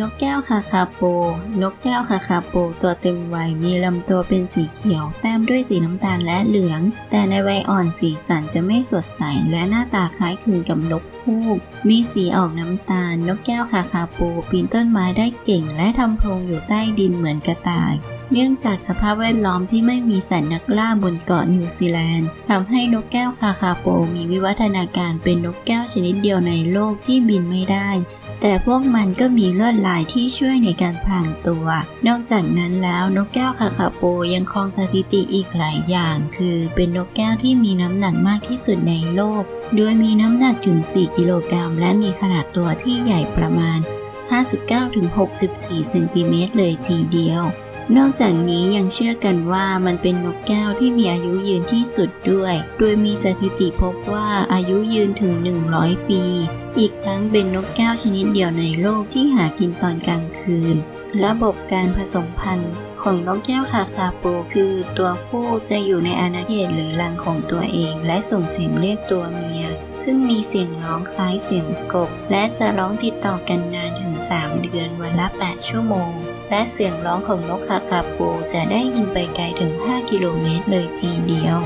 นกแก้วคาคาโป นกแก้วคาคาโป ตัวเต็มวัยมีลำตัวเป็นสีเขียว แต้มด้วยสีน้ำตาลและเหลือง แต่ในวัยอ่อนสีสันจะไม่สดใส และหน้าตาคล้ายคลึงกับนกฮูก มีสีออกน้ำตาล นกแก้วคาคาโป ปีนต้นไม้ได้เก่ง และทำโพรงอยู่ใต้ดินเหมือนกระต่าย เนื่องจากสภาพแวดล้อมที่ไม่มีสัตว์นักล่าบนเกาะนิวซีแลนด์ทำให้นกแก้วคาคาโป มีวิวัฒนาการเป็นนกแก้วชนิดเดียวในโลกที่บินไม่ได้ แต่พวกมันก็มีเลวดลายที่ช่วยในการพลางตัว นอกจากนั้นแล้วนกแก้วคาคาโปยังครองสถิติอีกหลายอย่าง คือเป็นนกแก้วที่มีน้ำหนักมากที่สุดในโลก โดยมีน้ำหนักถึง 4 กิโลกรัม และมีขนาดตัวที่ใหญ่ประมาณ 59-64 เซนติเมตรเลยทีเดียว นอกจากนี้ยังเชื่อกันว่ามันเป็นนกแก้วที่มีอายุยืนที่สุดด้วย โดยมีสถิติพบว่าอายุยืนถึง 100 ปี อีกทั้งเป็นนกแก้วชนิดเดียวในโลกที่หากินตอนกลางคืน ระบบการผสมพันธุ์ของนกแก้วคาคาโปคือตัวผู้จะอยู่ในอาณาเขตหรือรังของตัวเอง และส่งเสียงเรียกตัวเมีย ซึ่งมีเสียงร้องคล้ายเสียงกบ และจะร้องติดต่อกันนานถึง 3 เดือนวันละ 8 ชั่วโมง และเสียงร้องของนกคาคาปูจะได้ยินไปไกลถึง 5 กิโลเมตรเลยทีเดียว